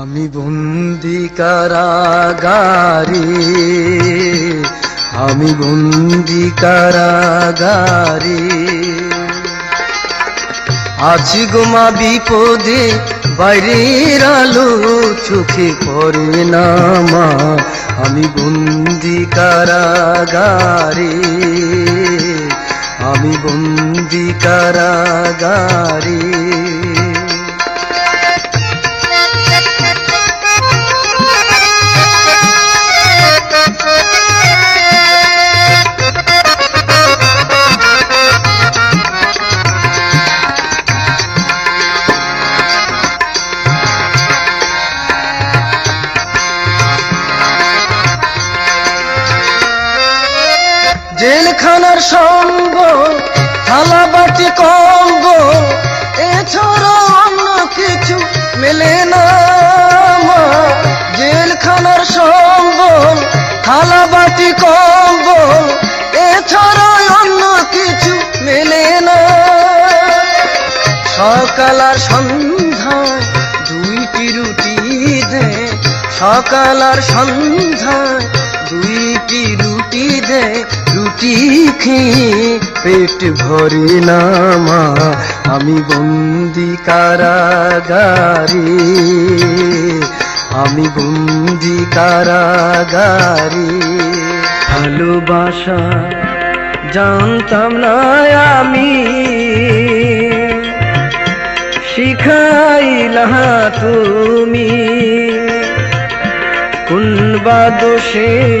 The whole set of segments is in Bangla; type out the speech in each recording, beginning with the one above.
আমি বন্দি কারাগারে, আমি বন্দি কারাগারে। আছি গোমা বিপদে, বাইরের আলো চোখে পড়ে না মা। আমি বন্দি কারাগারে, আমি বন্দি কারাগারে। জেলখানার সঙ্গ থালা বাটি কম্ব এছাড়া অন্য কিছু মেলে না। জেলখানার সঙ্গ থালা বাটি কম্ব এছাড়া অন্য কিছু মেলে না সকাল আর সন্ধ্যায় দুইটি রুটি দে সকাল আর সন্ধ্যায় খেয়ে পেট ভরে না মা, আমি বন্দি কারাগারে। আমি বন্দি কারাগারে। ভালোবাসা জানতাম না আমি। শিখাইলা তুমি। কোন বা দোষে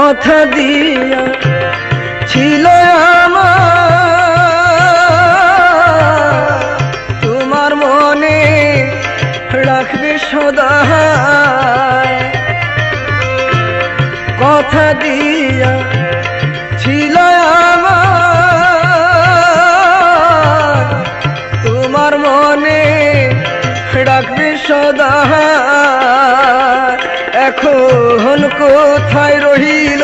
কথা দিয়া ছিল তোমার মনে রাখবে সদা কথা দিয়া ছিল তোমার মনে রাখবে সদা এখন কোথায় রহিল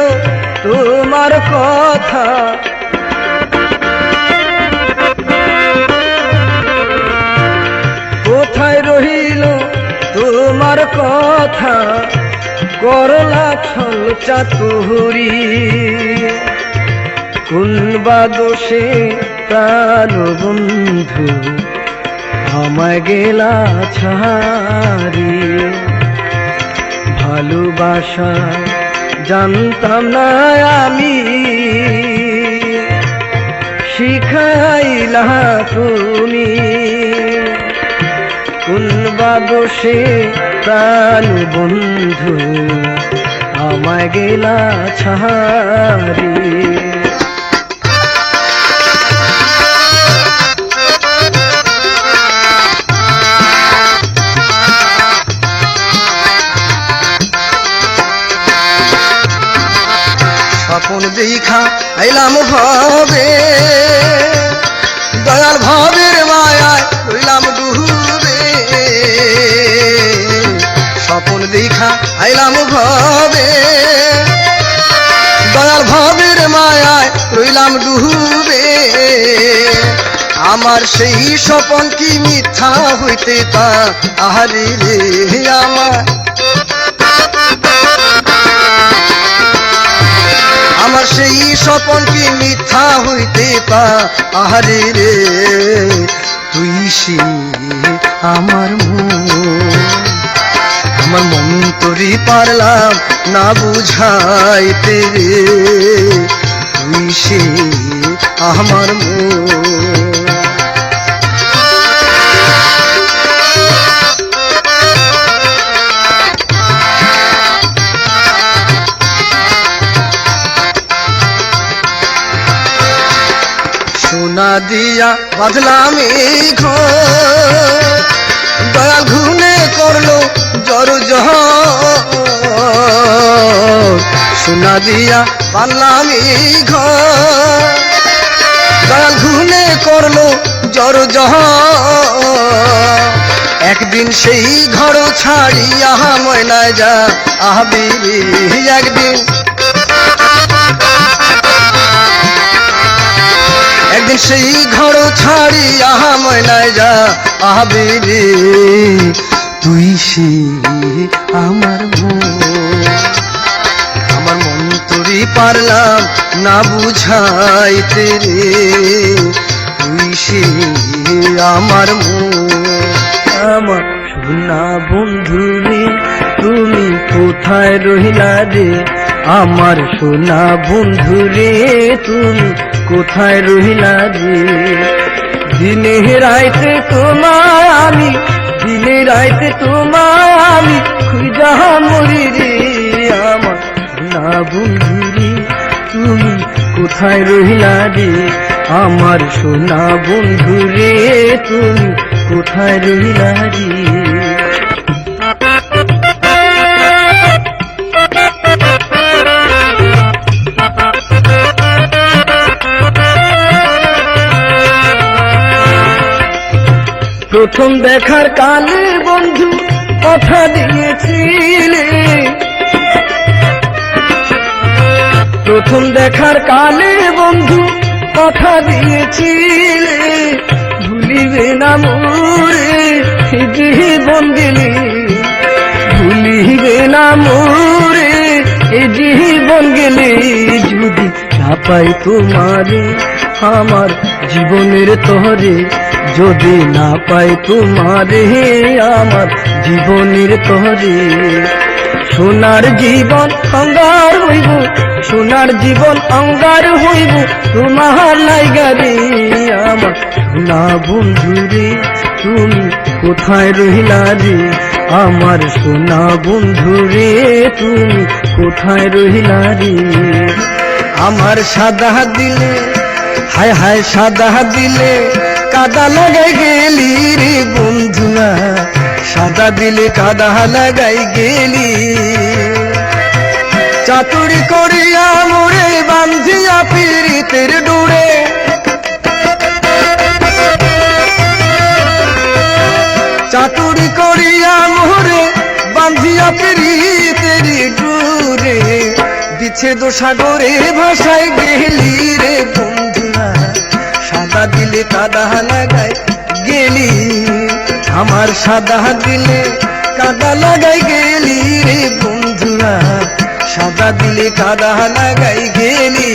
তোমার কথা? কোথায় রহিল তোমার কথা? করলা ছল চাতুরি। কোন বা দোষে প্রাণ বন্ধু আমায় গেলা ছাড়ি ভালোবাসা জানতাম না আমি। শিখাইলা তুমি কোন বাবসে প্রাণ বন্ধু আমায় গেলা ছাড়ি। দেখা এলাম ভাবে। দয়াল ভাবের মায়ায় রইলাম ডুবে। স্বপন দেখা আইলাম ভাবে। দয়াল ভাবের মায়ায় রইলাম ডুবে। আমার সেই স্বপন কি মিথ্যা হইতে তা আহারে রে, আমার আমার সেই স্বপন কি মিথ্যা হইতে পা? আহারে রে, তুই সে আমার আমার মন তোরি পারলাম না বুঝাইতে রে, তুই সে আমার মন। দিয়া বাঁধলামি ঘর। দয়াল ঘুনে করল জর জহ। সোনা দিয়া বাঁধলামি ঘর। দয়াল ঘুনে করল জর জহ। একদিন সেই ঘর ছাড়িয়া ময়না যা। আহবিবি একদিন একদিন সেই ঘর ছাড়িয়া ময়নায় যা আহবি তুই সে আমার আমার মন তোরই পারলাম না বুঝাইতে রে। তুই সে আমার আমার সোনা বন্ধু রে, তুমি কোথায় রহিলা রে? আমার সোনা বন্ধু রে, তুমি কোথায় রহিলা রে? দিনে রাইতে তোমার আমি, দিনে রাইতে তোমার আমি, খুঁজা মরি রে আমার সোনা বন্ধু রে, তুমি কোথায় রহিলা রে? আমার সোনা বন্ধু রে, তুমি কোথায় রহিলা রে? প্রথম দেখার কালে বন্ধু কথা দিয়েছিলে। প্রথম দেখার কালে বন্ধু কথা দিয়েছিলে। ভুলিবে না মোরে জীবন দিলে ভুলিবে না মোরে জীবন গেলে যদি না পাই তোমারে, আমার জীবনের তরে যদি না পাই তোমারে আমার জীবনের তরে। সোনার জীবন অঙ্গার হইব, সোনার জীবন অঙ্গার হইব, তোমার লাইগারে আমার। সোনা বন্ধু রে, তুমি কোথায় রহিলা রে? আমার সোনা বন্ধু রে, তুমি কোথায় রহিলা রে? আমার সাদা দিলে, হায় হায় সাদা দিলে কাদা লাগাই গেলি রে বন্ধুরা। সাদা দিলে কাদা লাগাই গেলি। চাতুরি করিয়া মোরে বান্ধিয়া পীড়িতের ডুড়ে চাতুরি করিয়া মোরে বান্ধিয়া পীড়িতের ডুড়ে বিচ্ছেদ সাগরে ভাষায় গেলি রে বন্ধুরা। সাদা দিলে কাদা লাগাই গেলি, আমার সাদা দিলে কাদা লাগাই গেলি রে বন্ধুরা। সাদা দিলে কাদা লাগাই গেলি।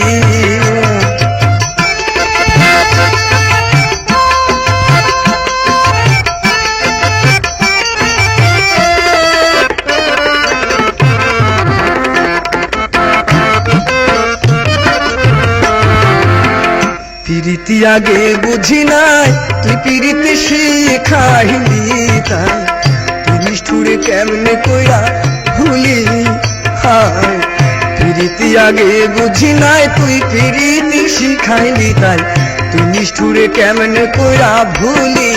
আগে বুঝি নাই, তুই পিরিতি শিখাইলি তাই। তুই নিষ্ঠুরে কেমনে কইরা ভুলি হায় পিরিতি আগে বুঝি নাই, তুই পিরিতি শিখাইলি তাই। তুই নিষ্ঠুরে কেমনে কইরা ভুলি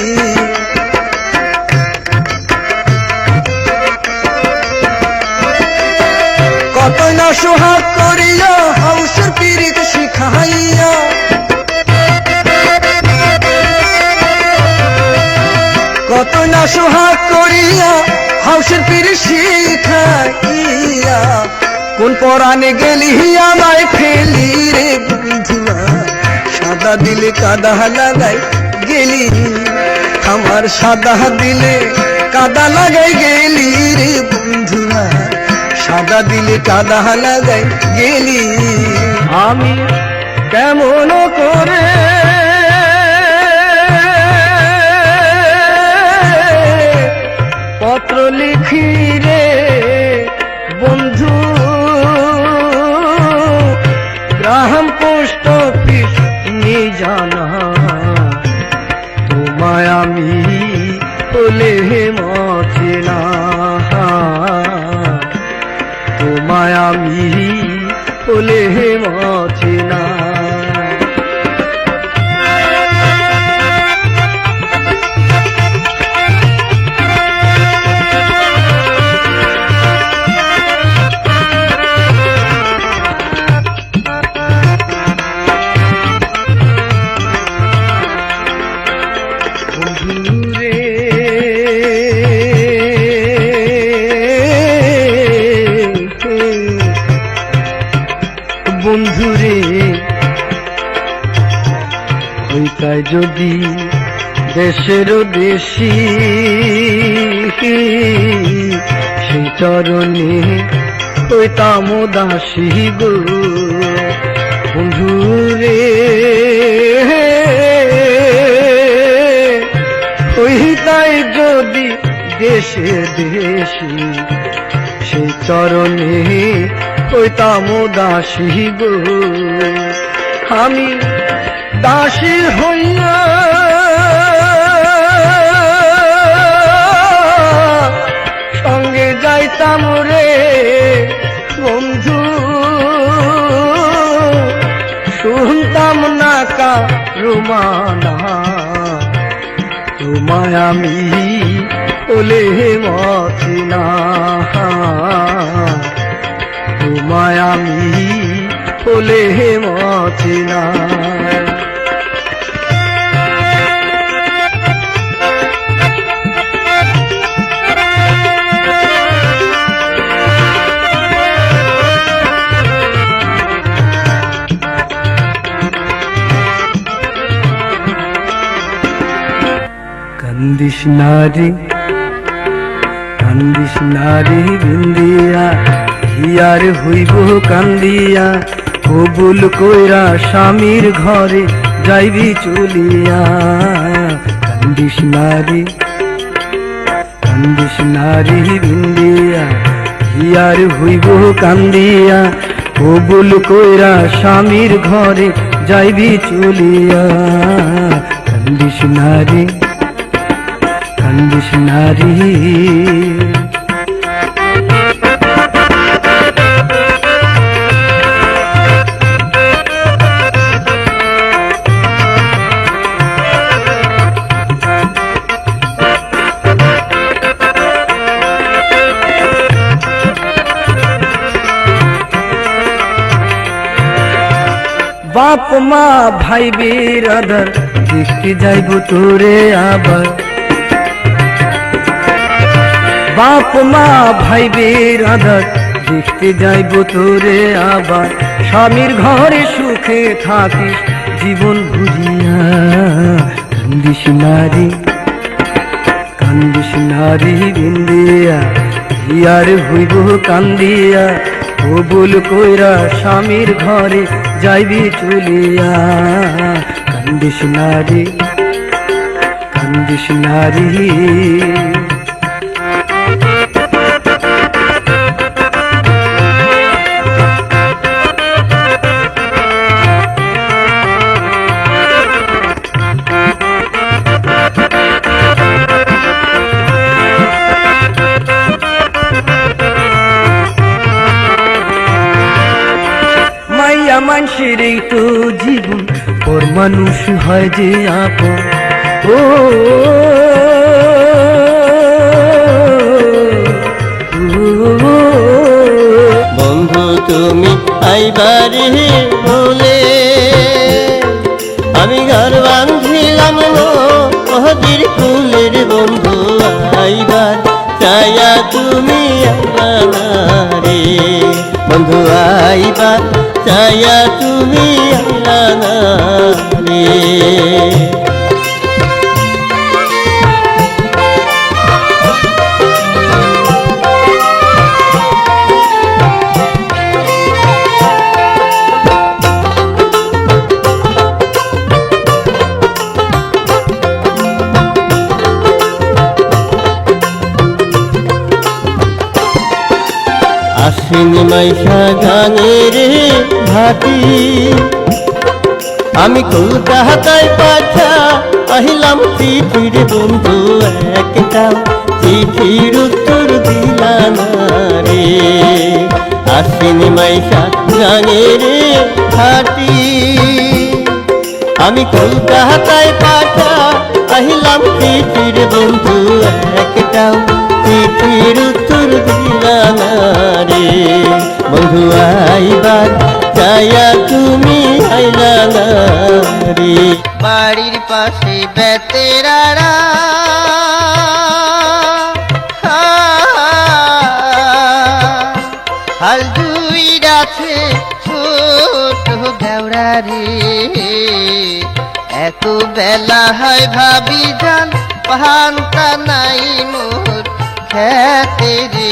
কত না সোহাগ করিয়া হাউসের পিরিত শিখাইয়া কত না সোহাগ করিয়া হাউসের পীর শিখাইয়া, কোন পরাণে গেলি আমায় ফেলি রে বন্ধুয়া সাদা দিলে কাদা লাগাই গেলি, আমার সাদা দিলে কাদা লাগাই গেলি রে বন্ধুয়া সাদা দিলে কাদা লাগাই গেলি। আমি কেমন করে পত্র লিখি রে, বন্ধু। গ্রাহাম পোস্ট অফিস নিয়ে জানা। তোমায় আমি বলে মচেনা তোমায় আমি বলে মচেনা দেশের দেশি সেই চরণে ওই দাসী গো। বন্ধুরে হইতায় যদি দেশে দেশি সেই চরণে ওই দাসী গো। আমি দাসী হইয়া যাইতাম রে বন্ধু। শুনতাম না কা রুমানা তোমায় আমি ওলে মচিনা তোমায় আমি ওলে মচিনা কান্দিস নারী কান্দিস নারী বিন্দিয়া, হিয়ার হইব কান্দিয়া, কবুল কইরা স্বামীর ঘরে যাইবি চলিয়া। কান্দিস নারী কান্দিস নারী বিন্দিয়া, হিয়ার হইব কান্দিয়া, কবুল কইরা স্বামীর ঘরে যাইবি চলিয়া। কান্দিস নারী কান্দিস নারী। বাপ মা ভাই বিরাদার দেখতে যাইব তোরে আবার। বাপ মা ভাই বিরাদার দেখতে যাইব তোরে আবার। স্বামীর ঘরে সুখে থাকিস, জীবন ভুলিয়া কান্দিস নারী কান্দিস নারী বিন্দিয়া। হিয়ার হইব কান্দিয়া। কবুল কইরা স্বামীর ঘরে যাইবি চলিয়া। কান্দিস নারী কান্দিস নারী। মাইয়া মানুষের এই তো জীবন। ওর মানুষ হয় যে আপন। ও বন্ধু তুমি আইবারে বলে, আমি ঘর বাঁধিলাম মহাদির কুলের বন্ধু আইবার। চায়া তুমি আইবা না রে বন্ধু আইবা ছায়া তুমি আইলা রে আসেন মাইশা গানের ভাটি। আমি কলকাতায় পাঠা আহিলাম চিঠির বন্ধু একটা। চিঠির উত্তর দিলাম রে আসেন মাইশা গানের ভাটি। আমি কলকাতায় পাঠা আহিলাম চিঠির বন্ধু একটা। প্রীতির উত্তর দিলানারে বন্ধু তুমি আইলা না রে বাড়ির পাশে বেতেরারা হাল দুই রাতে ছোট দেওড়া রে। এত বেলা হয় ভাবি যান পাহান্তা নাই মোর খেতে রে,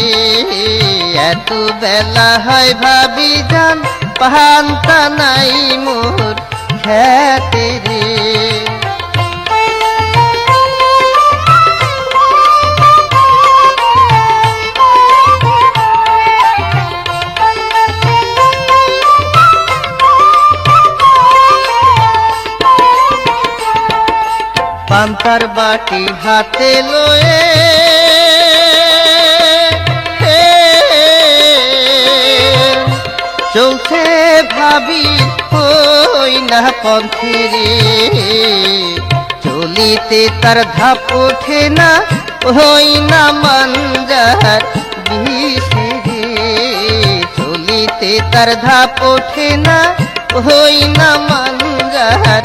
এত বেলা হয় ভাবি যান পাহানটা নাই মোর খেতে রে। পান্তার বাটি হাতে লয়ে চলছে ভাবি, ওই না পন্থে রে। চলিতে তার ধাপ ওঠে না, ওই না মঞ্জার বিষে চলিতে তার ধাপ ওঠে না, ওই না মানজার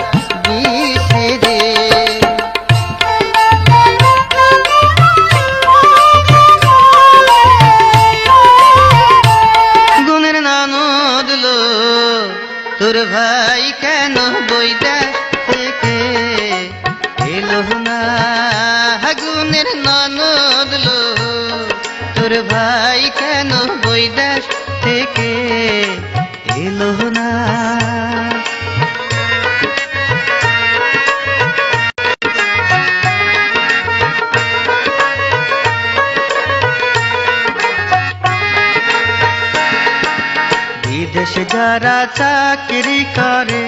যারা চাকরি করে,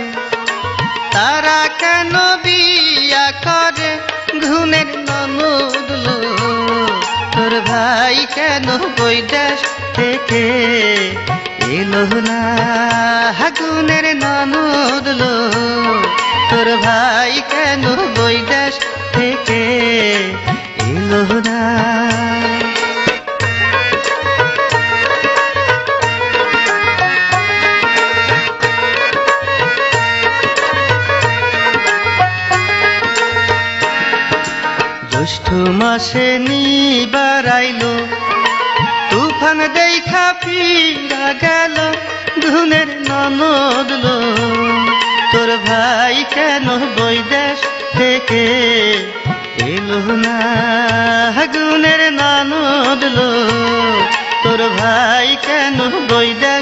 তারা কেন বিয়া করে? ঘুমের ননদলো তোর ভাই কেন বৈদেশ থেকে এলো না? হাগুনের ননদলো তোর ভাই কেন বৈদেশ থেকে এলো না? জ্যৈষ্ঠ মাসে নিবার আইলো তুফান দেখা ফিরা গেল, ধুনের ননদলো তোর ভাই কেন বৈদেশ থেকে এলো না? গুনের ননদলো তোর ভাই কেন বৈদেশ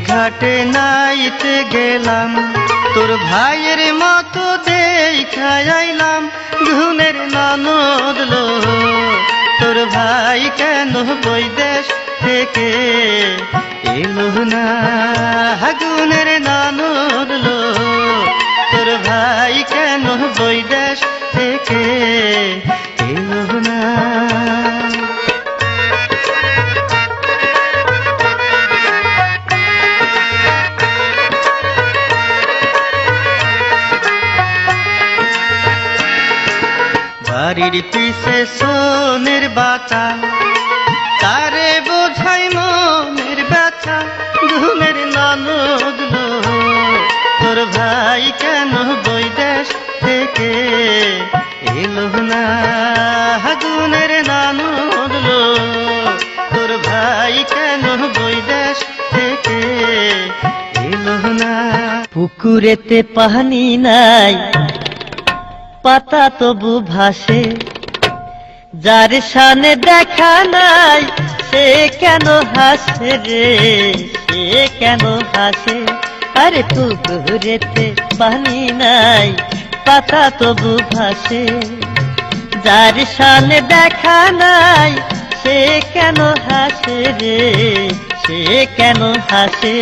ঘাটে নাইতে গেলাম। তোর ভাইয়ের মতো দেখা আইলাম। ঘুমের ননদলো তোর ভাই কেন বৈদেশ থেকে এলো না? গুনের ননদলো পিছে সোনের বাতা তারে বোঝাই মনের ব্যথা, ঘুমের ননদলো তোর ভাই কেন বৈদেশ থেকে এলো না? গুনের নানদলো তোর ভাই কেন বৈদেশ থেকে এলো না? পুকুরেতে পানি নাই, পাতা তবু ভাসে। যার সানে দেখা নাই, সে কেন হাসে রে? সে কেন হাসে? আরে পুকুরেতে পানি নাই, পাতা তবু ভাসে। যার সানে দেখা নাই, সে কেন হাসে রে? সে কেন হাসে?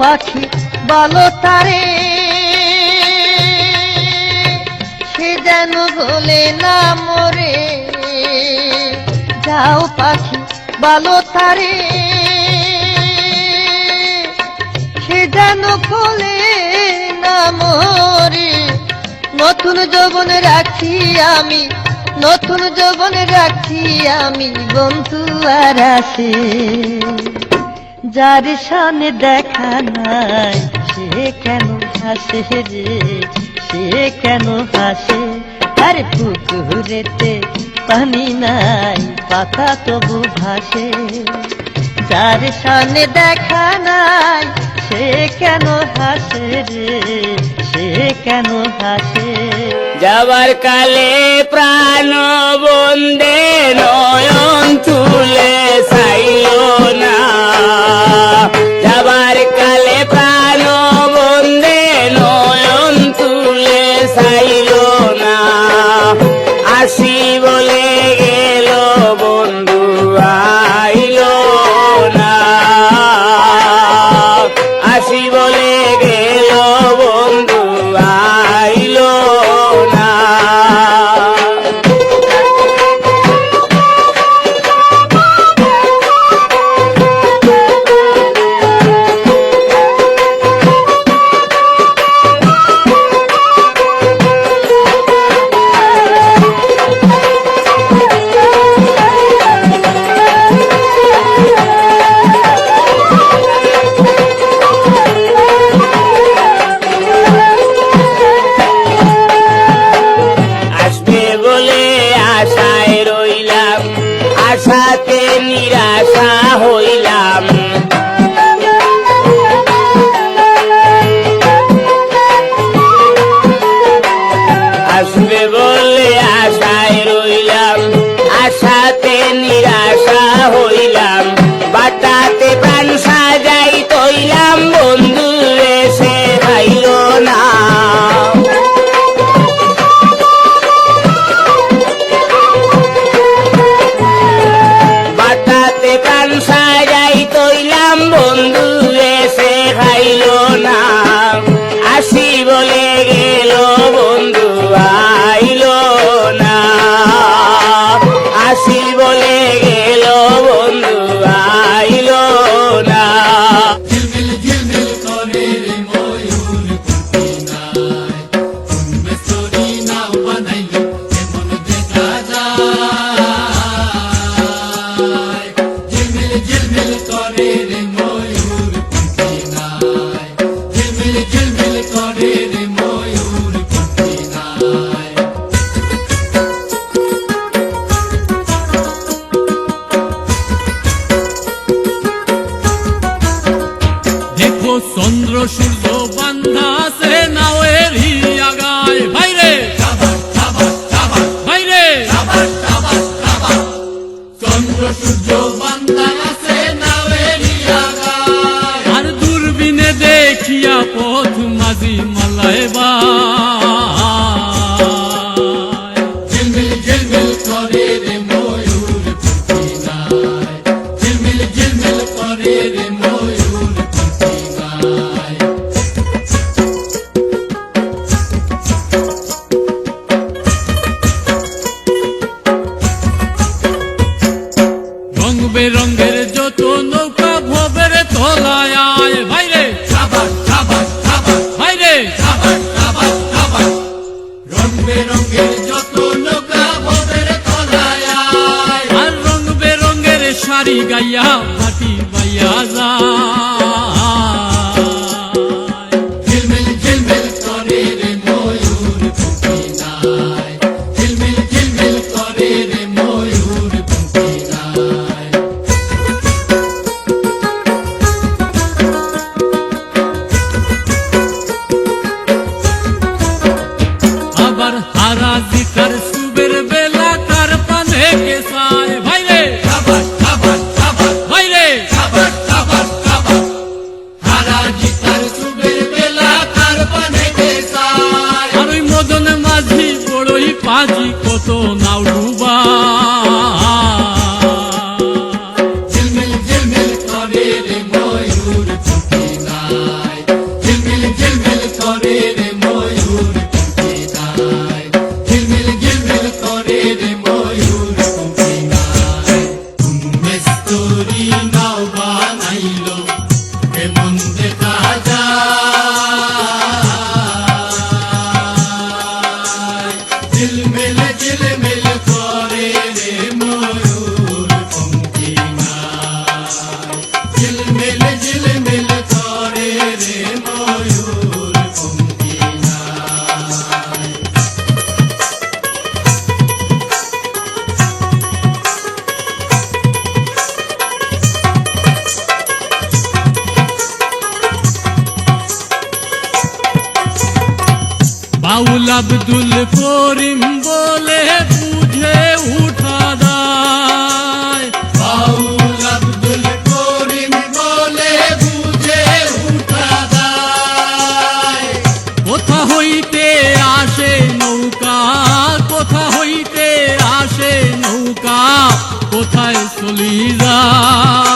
পাখি বলো তারে, সে যেন বলে না মরে। যাও পাখি বলো তারে, সে যেন বলে না মরে। নতুন যৌবন রাখি আমি, নতুন যৌবন রাখি আমি, বন্ধু আর আসে। যার সামনে দেখা নাই, সে কেন হাসে রে? সে কেন হাসে? আর পুকুরেতে পানি নাই পাতা তবু ভাসে। যার সামনে দেখা নাই, সে কেন হাসে রে? সে কেন হাসে? যাবার কালে প্রাণ বন্দে নয়ন তুলে সাইল না। আশাতে নিরাশা হইলাম। কোথায় চলি যায়